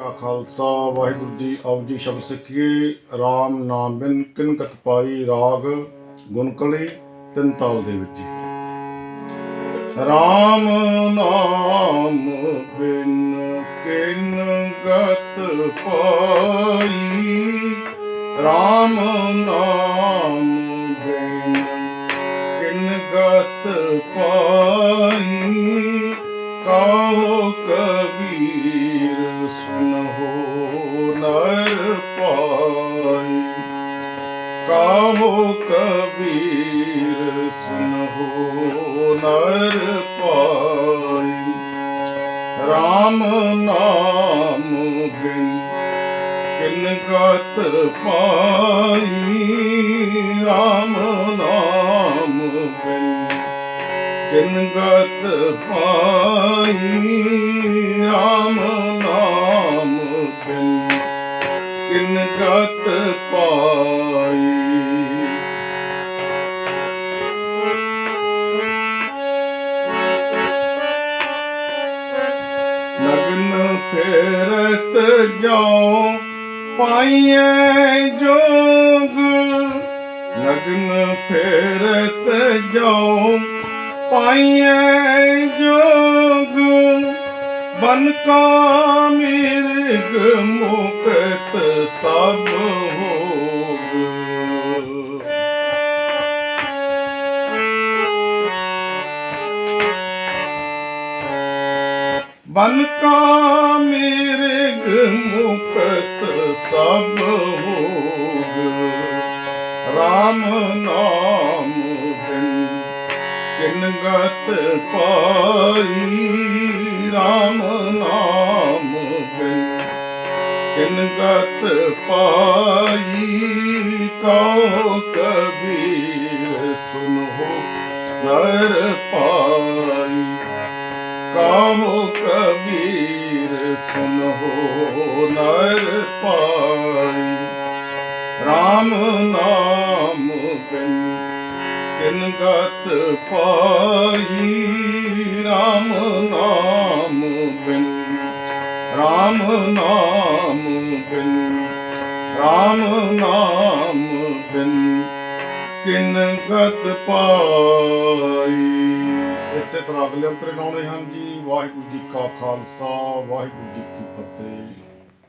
ਕਾ ਖਾਲਸਾ, ਵਾਹਿਗੁਰੂ ਜੀ ਆਓ ਜੀ ਸ਼ਬਦ ਸਿੱਖੀਏ। RAM ਨਾਮ ਬਿਨ ਕਿਨ ਪਾਈ ਰਾਗ ਗੁਣਕਲੀ ਤਿੰਨ ਤਾਲ ਦੇ ਵਿੱਚ RAM ਨਾਮ ਬਿਨ ਕਿਨ ਪਾਈ RAM ਨਾਮ ਬਿਨ ਕਿਨ ਪਾਈ ਕਾਹੋ ਕਬੀਰ ਕਾਹੋ ਕਬੀਰ ਸੁਨਹੋ ਨਰ ਪਾਈ। RAM ਨਾਮ ਬਿਨ ਕਿਨ ਗਤ ਪਾਈ। RAM ਨਾਮ ਬਿਨ ਕਿਨ ਗਤ ਪਾਈ। RAM ਨਾਮ ਬਿਨ ਕਿਨ ਗਤ ਪਾਈ। ਲਗਨ ਫੇਰਤ ਜਾਉ, ਪਾਈਐ ਜੋਗ। ਲਗਨ ਫੇਰਤ ਜਾਉ, ਪਾਈਐ ਜੋਗ। ਬਨ ਕਾ ਮਿਰਗ ਮੁਕਤ ਸਭ ਹੋਗ ਬਨ ਕਾ ਮਿਰਗ ਮੁਕਤ ਸਭ ਹੋਗ। RAM ਨਾਮ ਬਿਨ ਕਿਨ ਗਤ ਪਾਈ। RAM ਨਾਮ ਬਿਨ ਕਿਨ ਗਤ ਪਾਈ। ਕਉ ਕਬੀਰ ਸੁਨੋ ਨਰ ਪਾਈ। ਕਾਹੋ ਕਬੀਰ ਸੁਨਹੋ ਨਰ ਪਾਈ। RAM ਨਾਮ ਬਿਨ ਕਿਨ ਗਤ ਪਾਈ। RAM ਨਾਮ ਬਿਨ RAM ਨਾਮ ਬਿਨ RAM ਨਾਮ ਬਿਨ ਕਿਨ ਗਤ ਪਾਈ। ਇਸੇ ਤਰ੍ਹਾਂ ਅਗਲੇ ਅੰਤਰ ਗਾਉਣੇ ਹਨ ਜੀ। ਵਾਹਿਗੁਰੂ ਜੀ ਕਾ ਖਾਲਸਾ, ਵਾਹਿਗੁਰੂ ਜੀ ਕੀ ਫਤਿਹ।